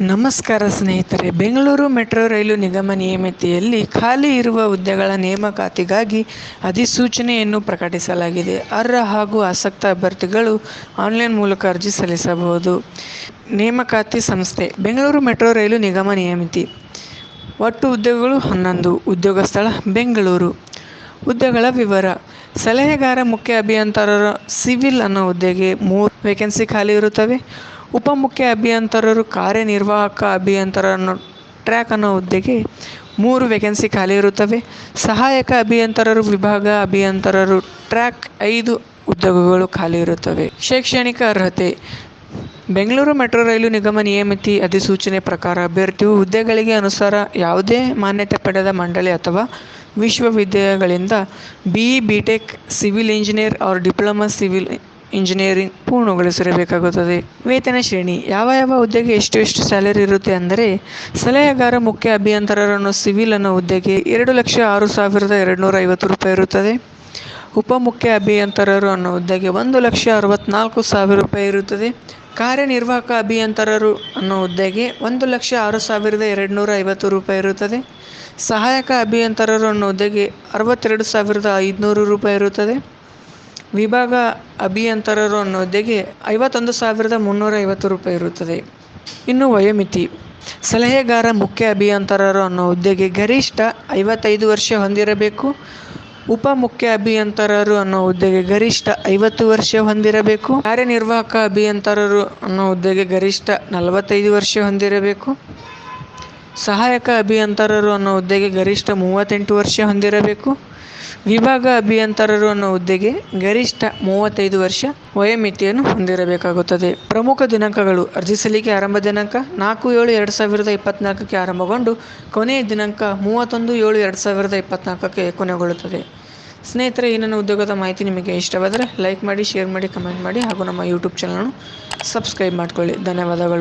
ನಮಸ್ಕಾರ ಸ್ನೇಹಿತರೆ, ಬೆಂಗಳೂರು ಮೆಟ್ರೋ ರೈಲು ನಿಗಮ ನಿಯಮಿತಿಯಲ್ಲಿ ಖಾಲಿ ಇರುವ ಹುದ್ದೆಗಳ ನೇಮಕಾತಿಗಾಗಿ ಅಧಿಸೂಚನೆಯನ್ನು ಪ್ರಕಟಿಸಲಾಗಿದೆ. ಅರ್ಹ ಹಾಗೂ ಆಸಕ್ತ ಅಭ್ಯರ್ಥಿಗಳು ಆನ್ಲೈನ್ ಮೂಲಕ ಅರ್ಜಿ ಸಲ್ಲಿಸಬಹುದು. ನೇಮಕಾತಿ ಸಂಸ್ಥೆ, ಬೆಂಗಳೂರು ಮೆಟ್ರೋ ರೈಲು ನಿಗಮ ನಿಯಮಿತಿ. ಒಟ್ಟು ಹುದ್ದೆಗಳು ಹನ್ನೊಂದು, ಉದ್ಯೋಗ ಸ್ಥಳ ಬೆಂಗಳೂರು. ಹುದ್ದೆಗಳ ವಿವರ, ಸಲಹೆಗಾರ ಮುಖ್ಯ ಅಭಿಯಂತರರ ಸಿವಿಲ್ ಅನ್ನೋ ಹುದ್ದೆಗೆ ಮೂರು ವೇಕೆನ್ಸಿ ಖಾಲಿ ಇರುತ್ತವೆ. ಉಪಮುಖ್ಯ ಅಭಿಯಂತರರು, ಕಾರ್ಯನಿರ್ವಾಹಕ ಅಭಿಯಂತರ ಅನ್ನೋ ಟ್ರ್ಯಾಕ್ ಅನ್ನೋ ಹುದ್ದೆಗೆ ಮೂರು ವೇಕೆನ್ಸಿ ಖಾಲಿ ಇರುತ್ತವೆ. ಸಹಾಯಕ ಅಭಿಯಂತರರು, ವಿಭಾಗ ಅಭಿಯಂತರರು ಟ್ರ್ಯಾಕ್ ಐದು ಉದ್ಯೋಗಗಳು ಖಾಲಿ ಇರುತ್ತವೆ. ಶೈಕ್ಷಣಿಕ ಅರ್ಹತೆ. ಬೆಂಗಳೂರು ಮೆಟ್ರೋ ರೈಲು ನಿಗಮ ನಿಯಮಿತಿ ಅಧಿಸೂಚನೆ ಪ್ರಕಾರ ಅಭ್ಯರ್ಥಿಯು ಹುದ್ದೆಗಳಿಗೆ ಅನುಸಾರ ಯಾವುದೇ ಮಾನ್ಯತೆ ಪಡೆದ ಮಂಡಳಿ ಅಥವಾ ವಿಶ್ವವಿದ್ಯಾಲಯಗಳಿಂದ B B tech civil engineer or diploma civil engineering ಪೂರ್ಣಗೊಳಿಸಿರಬೇಕಾಗುತ್ತದೆ. ವೇತನ ಶ್ರೇಣಿ. ಯಾವ ಯಾವ ಹುದ್ದೆಗೆ ಎಷ್ಟು ಎಷ್ಟು ಸ್ಯಾಲರಿ ಇರುತ್ತೆ ಅಂದರೆ, ಸಲಹೆಗಾರ ಮುಖ್ಯ ಅಭಿಯಂತರರನ್ನು ಸಿವಿಲ್ ಅನ್ನೋ ಹುದ್ದೆಗೆ ಎರಡು ಲಕ್ಷ ಆರು ಸಾವಿರದ ಎರಡುನೂರ ಐವತ್ತು ರೂಪಾಯಿ ಇರುತ್ತದೆ. ಉಪ ಮುಖ್ಯ ಅಭಿಯಂತರರು ಅನ್ನೋ ಹುದ್ದೆಗೆ ಒಂದು ಲಕ್ಷ ಅರವತ್ನಾಲ್ಕು ಸಾವಿರ ರೂಪಾಯಿ ಇರುತ್ತದೆ. ಕಾರ್ಯನಿರ್ವಾಹಕ ಅಭಿಯಂತರರು ಅನ್ನೋ ಹುದ್ದೆಗೆ ಒಂದು ಲಕ್ಷ ಆರು ಸಾವಿರದ ಎರಡುನೂರ ಐವತ್ತು ರೂಪಾಯಿ ಇರುತ್ತದೆ. ಸಹಾಯಕ ಅಭಿಯಂತರರು ಅನ್ನೋ ಹುದ್ದೆಗೆ ಅರವತ್ತೆರಡು ಸಾವಿರದ ಐದುನೂರು ರೂಪಾಯಿ ಇರುತ್ತದೆ. ವಿಭಾಗ ಅಭಿಯಂತರರು ಅನ್ನೋ ಹುದ್ದೆಗೆ ಐವತ್ತೊಂದು ಸಾವಿರದ ಮುನ್ನೂರ ಐವತ್ತು ರೂಪಾಯಿ ಇರುತ್ತದೆ. ಇನ್ನು ವಯೋಮಿತಿ. ಸಲಹೆಗಾರ ಮುಖ್ಯ ಅಭಿಯಂತರರು ಅನ್ನೋ ಹುದ್ದೆಗೆ ಗರಿಷ್ಠ ಐವತ್ತೈದು ವರ್ಷ ಹೊಂದಿರಬೇಕು. ಉಪ ಮುಖ್ಯ ಅಭಿಯಂತರರು ಅನ್ನೋ ಹುದ್ದೆಗೆ ಗರಿಷ್ಠ ಐವತ್ತು ವರ್ಷ ಹೊಂದಿರಬೇಕು. ಕಾರ್ಯನಿರ್ವಾಹಕ ಅಭಿಯಂತರರು ಅನ್ನೋ ಹುದ್ದೆಗೆ ಗರಿಷ್ಠ ನಲವತ್ತೈದು ವರ್ಷ ಹೊಂದಿರಬೇಕು. ಸಹಾಯಕ ಅಭಿಯಂತರರು ಅನ್ನೋ ಹುದ್ದೆಗೆ ಗರಿಷ್ಠ ಮೂವತ್ತೆಂಟು ವರ್ಷ ಹೊಂದಿರಬೇಕು. ವಿಭಾಗ ಅಭಿಯಂತರರು ಅನ್ನೋ ಹುದ್ದೆಗೆ ಗರಿಷ್ಠ ಮೂವತ್ತೈದು ವರ್ಷ ವಯೋಮಿತಿಯನ್ನು ಹೊಂದಿರಬೇಕಾಗುತ್ತದೆ. ಪ್ರಮುಖ ದಿನಾಂಕಗಳು ಅರ್ಜಿ ಸಲ್ಲಿಕೆ ಆರಂಭ ದಿನಾಂಕ ನಾಲ್ಕು ಏಳು ಎರಡು ಸಾವಿರದ ಇಪ್ಪತ್ನಾಲ್ಕಕ್ಕೆ ಆರಂಭಗೊಂಡು ಕೊನೆಯ ದಿನಾಂಕ ಮೂವತ್ತೊಂದು ಏಳು ಎರಡು ಸಾವಿರದ ಇಪ್ಪತ್ನಾಲ್ಕಕ್ಕೆ ಕೊನೆಗೊಳ್ಳುತ್ತದೆ. ಸ್ನೇಹಿತರೆ ಏನನ್ನು ನನ್ನ ಉದ್ಯೋಗದ ಮಾಹಿತಿ ನಿಮಗೆ ಇಷ್ಟವಾದರೆ ಲೈಕ್ ಮಾಡಿ, ಶೇರ್ ಮಾಡಿ, ಕಮೆಂಟ್ ಮಾಡಿ ಹಾಗೂ ನಮ್ಮ ಯೂಟ್ಯೂಬ್ ಚಾನಲ್ನು ಸಬ್ಸ್ಕ್ರೈಬ್ ಮಾಡಿಕೊಳ್ಳಿ. ಧನ್ಯವಾದಗಳು.